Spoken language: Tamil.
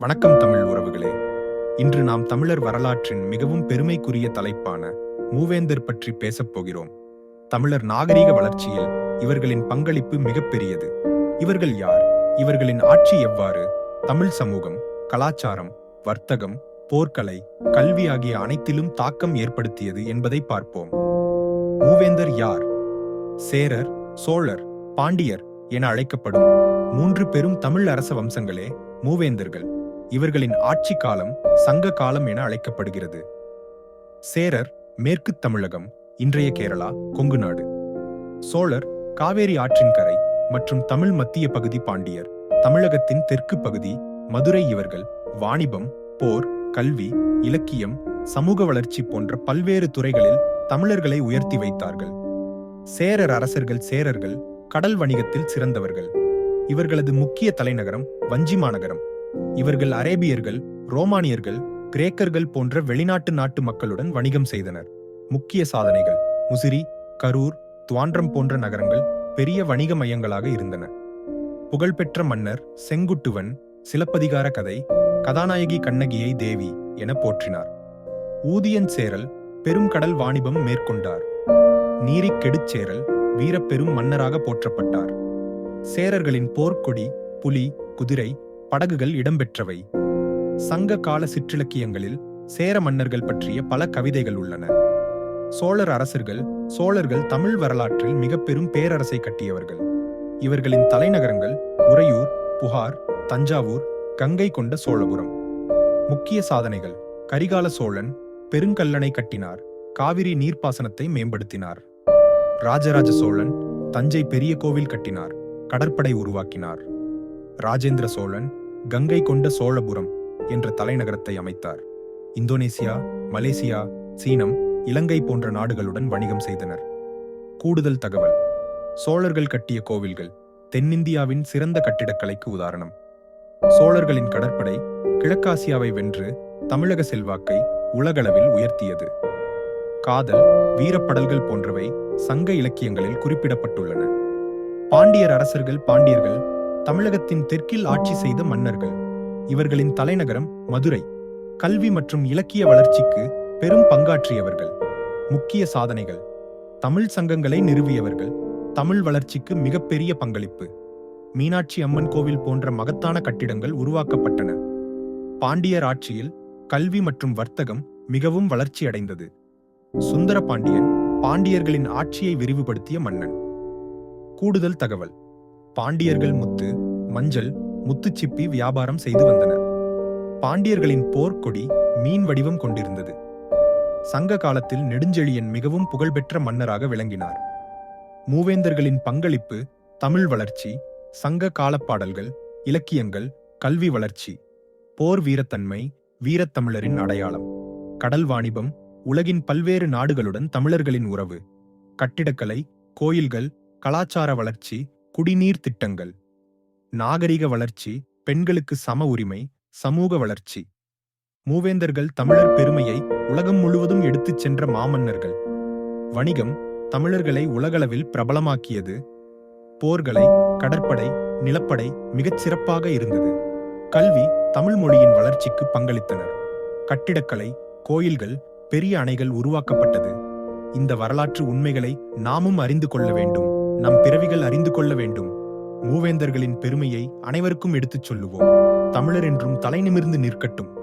வணக்கம் தமிழ் உறவுகளே. இன்று நாம் தமிழர் வரலாற்றின் மிகவும் பெருமைக்குரிய தலைப்பான மூவேந்தர் பற்றி பேசப் போகிறோம். தமிழர் நாகரிக வளர்ச்சியில் இவர்களின் பங்களிப்பு மிகப்பெரியது. இவர்கள் யார்? இவர்களின் ஆட்சி எவ்வாறு? தமிழ் சமூகம் கலாச்சாரம் வர்த்தகம் போர்க்கலை கல்வி ஆகிய அனைத்திலும் தாக்கம் ஏற்படுத்தியது என்பதை பார்ப்போம். மூவேந்தர் யார்? சேரர் சோழர் பாண்டியர் என அழைக்கப்படும் மூன்று பெரும் தமிழ் அரச வம்சங்களே மூவேந்தர்கள். இவர்களின் ஆட்சி காலம் சங்க காலம் என அழைக்கப்படுகிறது. சேரர் மேற்கு தமிழகம் இன்றைய கேரளா கொங்கு நாடு. சோழர் காவேரி ஆற்றின் கரை மற்றும் தமிழ் மத்திய பகுதி பாண்டியர் தமிழகத்தின் தெற்கு பகுதி மதுரை இவர்கள் வாணிபம் போர் கல்வி இலக்கியம் சமூக வளர்ச்சி போன்ற பல்வேறு துறைகளில் தமிழர்களை உயர்த்தி வைத்தார்கள். சேரர் அரசர்கள் சேரர்கள் கடல் வணிகத்தில் சிறந்தவர்கள். இவர்களது முக்கிய தலைநகரம் வஞ்சி மாநகரம் இவர்கள் அரேபியர்கள் ரோமானியர்கள் கிரேக்கர்கள் போன்ற வெளிநாட்டு நாட்டு மக்களுடன் வணிகம் செய்தனர். முக்கிய சாதனைகள் முசிறி கரூர் துவான்றம் போன்ற நகரங்கள் பெரிய வணிக மையங்களாக இருந்தன. புகழ்பெற்ற மன்னர் செங்குட்டுவன் சிலப்பதிகார கதை கதாநாயகி கண்ணகியை தேவி என போற்றினார். ஊதியன் சேரல் பெரும் கடல் வாணிபம் மேற்கொண்டார். நீரிக் கெடுச்சேரல் வீரப்பெரும் மன்னராக போற்றப்பட்டார். சேரர்களின் போர்க்கொடி புலி குதிரை படகுகள் இடம்பெற்றவை. சங்க கால சிற்றிலக்கியங்களில் சேர மன்னர்கள் பற்றிய பல கவிதைகள் உள்ளன. சோழர் அரசர்கள் சோழர்கள் தமிழ் வரலாற்றில் மிக பெரும் பேரரசை கட்டியவர்கள். இவர்களின் தலைநகரங்கள் உறையூர் புகார் தஞ்சாவூர் கங்கை கொண்ட சோழபுரம். முக்கிய சாதனைகள் கரிகால சோழன் பெருங்கல்லணை கட்டினார் காவிரி நீர்ப்பாசனத்தை மேம்படுத்தினார். ராஜராஜ சோழன் தஞ்சை பெரிய கோவில் கட்டினார் கடற்படை உருவாக்கினார். ராஜேந்திர சோழன் கங்கை கொண்ட சோழபுரம் என்ற தலைநகரத்தை அமைத்தார். இந்தோனேசியா மலேசியா சீனம் இலங்கை போன்ற நாடுகளுடன் வணிகம் செய்தனர். கூடுதல் தகவல். சோழர்கள் கட்டிய கோவில்கள் தென்னிந்தியாவின் சிறந்த கட்டிடக்கலைக்கு உதாரணம். சோழர்களின் கடற்படை கிழக்காசியாவை வென்று தமிழக செல்வாக்கை உலகளவில் உயர்த்தியது. காதல் வீரப்படல்கள் போன்றவை சங்க இலக்கியங்களில் குறிப்பிடப்பட்டுள்ளன. பாண்டியர் அரசர்கள் பாண்டியர்கள் தமிழகத்தின் தெற்கில் ஆட்சி செய்த மன்னர்கள். இவர்களின் தலைநகரம் மதுரை. கல்வி மற்றும் இலக்கிய வளர்ச்சிக்கு பெரும் பங்காற்றியவர்கள். முக்கிய சாதனைகள். தமிழ் சங்கங்களை நிறுவியவர்கள். தமிழ் வளர்ச்சிக்கு மிகப்பெரிய பங்களிப்பு. மீனாட்சி அம்மன் கோவில் போன்ற மகத்தான கட்டிடங்கள் உருவாக்கப்பட்டன. பாண்டியர் ஆட்சியில் கல்வி மற்றும் வர்த்தகம் மிகவும் வளர்ச்சியடைந்தது. சுந்தர பாண்டியன் பாண்டியர்களின் ஆட்சியை விரிவுபடுத்திய மன்னன். கூடுதல் தகவல். பாண்டியர்கள் முத்து மஞ்சள் முத்துச்சிப்பி வியாபாரம் செய்து வந்தனர். பாண்டியர்களின் போர்க்கொடி மீன் வடிவம் கொண்டிருந்தது. சங்க காலத்தில் நெடுஞ்செழியன் மிகவும் புகழ்பெற்ற மன்னராக விளங்கினார். மூவேந்தர்களின் பங்களிப்பு தமிழ் வளர்ச்சி சங்க காலப்பாடல்கள் இலக்கியங்கள் கல்வி வளர்ச்சி போர் வீரத்தன்மை வீரத்தமிழரின் அடையாளம் கடல் வாணிபம் உலகின் பல்வேறு நாடுகளுடன் தமிழர்களின் உறவு கட்டிடக்கலை கோயில்கள் கலாச்சார வளர்ச்சி குடிநீர் திட்டங்கள். நாகரிக வளர்ச்சி பெண்களுக்கு சம உரிமை சமூக வளர்ச்சி. மூவேந்தர்கள் தமிழர் பெருமையை உலகம் முழுவதும் எடுத்துச் சென்ற மாமன்னர்கள். வணிகம் தமிழர்களை உலகளவில் பிரபலமாக்கியது. போர்களை கடற்படை நிலப்படை மிகச் சிறப்பாக இருந்தது. கல்வி தமிழ் மொழியின் வளர்ச்சிக்கு பங்களித்தனர். கட்டிடக்கலை கோயில்கள் பெரிய அணைகள் உருவாக்கப்பட்டது. இந்த வரலாற்று உண்மைகளை நாமும் அறிந்து கொள்ள வேண்டும். நம் பிறவிகள் அறிந்து கொள்ள வேண்டும். மூவேந்தர்களின் பெருமையை அனைவருக்கும் எடுத்துச் சொல்லுவோம். தமிழர் என்றும் தலைநிமிர்ந்து நிற்கட்டும்.